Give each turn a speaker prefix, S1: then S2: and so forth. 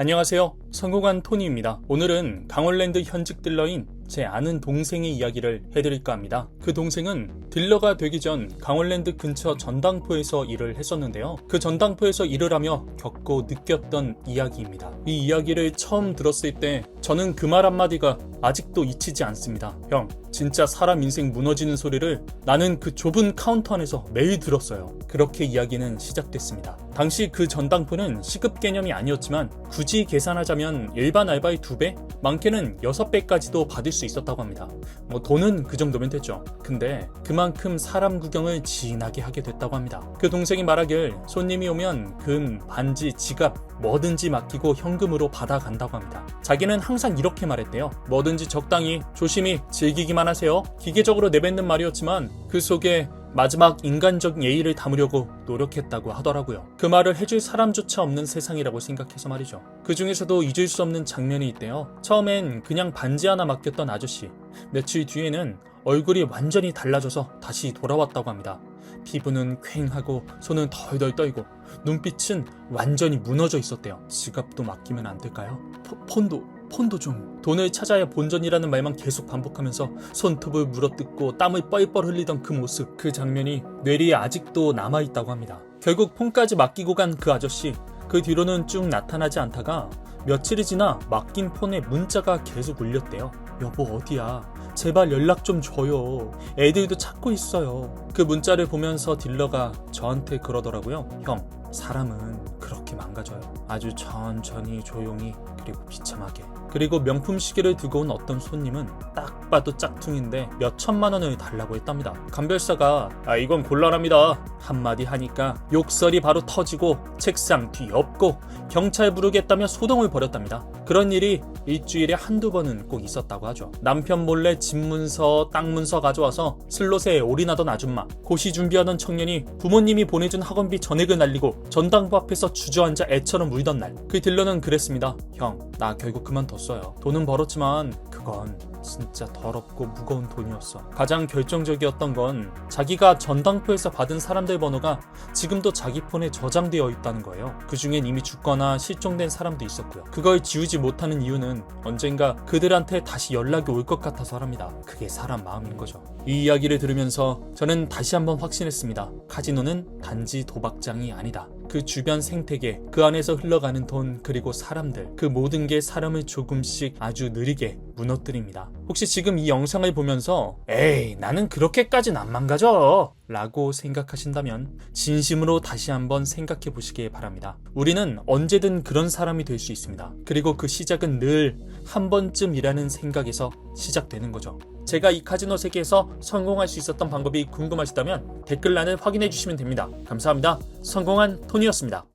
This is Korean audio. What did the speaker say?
S1: 안녕하세요. 성공한 토니입니다. 오늘은 강원랜드 현직 딜러인 제 아는 동생의 이야기를 해드릴까 합니다. 그 동생은 딜러가 되기 전 강원랜드 근처 전당포에서 일을 했었는데요. 그 전당포에서 일을 하며 겪고 느꼈던 이야기입니다. 이 이야기를 처음 들었을 때 저는 그 말 한마디가 아직도 잊히지 않습니다. 형, 진짜 사람 인생 무너지는 소리를 나는 그 좁은 카운터 안에서 매일 들었어요. 그렇게 이야기는 시작됐습니다. 당시 그 전당포는 시급 개념이 아니었지만 굳이 계산하자면 일반 알바의 2배? 많게는 6배까지도 받을 수 있었다고 합니다. 뭐 돈은 그 정도면 됐죠. 근데 그만큼 사람 구경을 진하게 하게 됐다고 합니다. 그 동생이 말하길 손님이 오면 금, 반지, 지갑 뭐든지 맡기고 현금으로 받아간다고 합니다. 자기는 항상 이렇게 말했대요. 뭐든지 적당히 조심히 즐기기만 하세요. 기계적으로 내뱉는 말이었지만 그 속에 마지막 인간적 예의를 담으려고 노력했다고 하더라고요. 그 말을 해줄 사람조차 없는 세상이라고 생각해서 말이죠. 그 중에서도 잊을 수 없는 장면이 있대요. 처음엔 그냥 반지 하나 맡겼던 아저씨. 며칠 뒤에는 얼굴이 완전히 달라져서 다시 돌아왔다고 합니다. 피부는 퀭하고 손은 덜덜 떨고 눈빛은 완전히 무너져 있었대요. 지갑도 맡기면 안 될까요? 포- 폰도 폰도 좀. 돈을 찾아야 본전이라는 말만 계속 반복하면서 손톱을 물어뜯고 땀을 뻘뻘 흘리던 그 모습 그 장면이 뇌리에 아직도 남아있다고 합니다. 결국 폰까지 맡기고 간 그 아저씨 그 뒤로는 쭉 나타나지 않다가 며칠이 지나 맡긴 폰에 문자가 계속 울렸대요. 여보 어디야? 제발 연락 좀 줘요. 애들도 찾고 있어요. 그 문자를 보면서 딜러가 저한테 그러더라고요. 형 사람은 그렇게 망가져요. 아주 천천히 조용히 그리고 비참하게. 그리고 명품 시계를 두고 온 어떤 손님은 딱 봐도 짝퉁인데 몇 천만 원을 달라고 했답니다. 감별사가 아 이건 곤란합니다 한마디 하니까 욕설이 바로 터지고 책상 뒤 엎고 경찰 부르겠다며 소동을 벌였답니다. 그런 일이 일주일에 한두 번은 꼭 있었다고 하죠. 남편 몰래 집 문서, 땅 문서 가져와서 슬롯에 올인하던 아줌마, 고시 준비하던 청년이 부모님이 보내준 학원비 전액을 날리고 전당부 앞에서 주저앉아 애처럼 울던 날. 그 딜러는 그랬습니다. 형, 나 결국 그만뒀어요. 돈은 벌었지만 그건 진짜 더럽고 무거운 돈이었어. 가장 결정적이었던 건 자기가 전당포에서 받은 사람들 번호가 지금도 자기 폰에 저장되어 있다는 거예요. 그 중엔 이미 죽거나 실종된 사람도 있었고요. 그걸 지우지 못하는 이유는 언젠가 그들한테 다시 연락이 올 것 같아서랍니다. 그게 사람 마음인 거죠. 이 이야기를 들으면서 저는 다시 한번 확신했습니다. 카지노는 단지 도박장이 아니다. 그 주변 생태계, 그 안에서 흘러가는 돈, 그리고 사람들, 그 모든 게 사람을 조금씩 아주 느리게 무너뜨립니다. 혹시 지금 이 영상을 보면서, 에이, 나는 그렇게까진 안 망가져! 라고 생각하신다면, 진심으로 다시 한번 생각해 보시기 바랍니다. 우리는 언제든 그런 사람이 될 수 있습니다. 그리고 그 시작은 늘 한 번쯤이라는 생각에서 시작되는 거죠. 제가 이 카지노 세계에서 성공할 수 있었던 방법이 궁금하시다면 댓글란을 확인해 주시면 됩니다. 감사합니다. 성공한 톤이었습니다.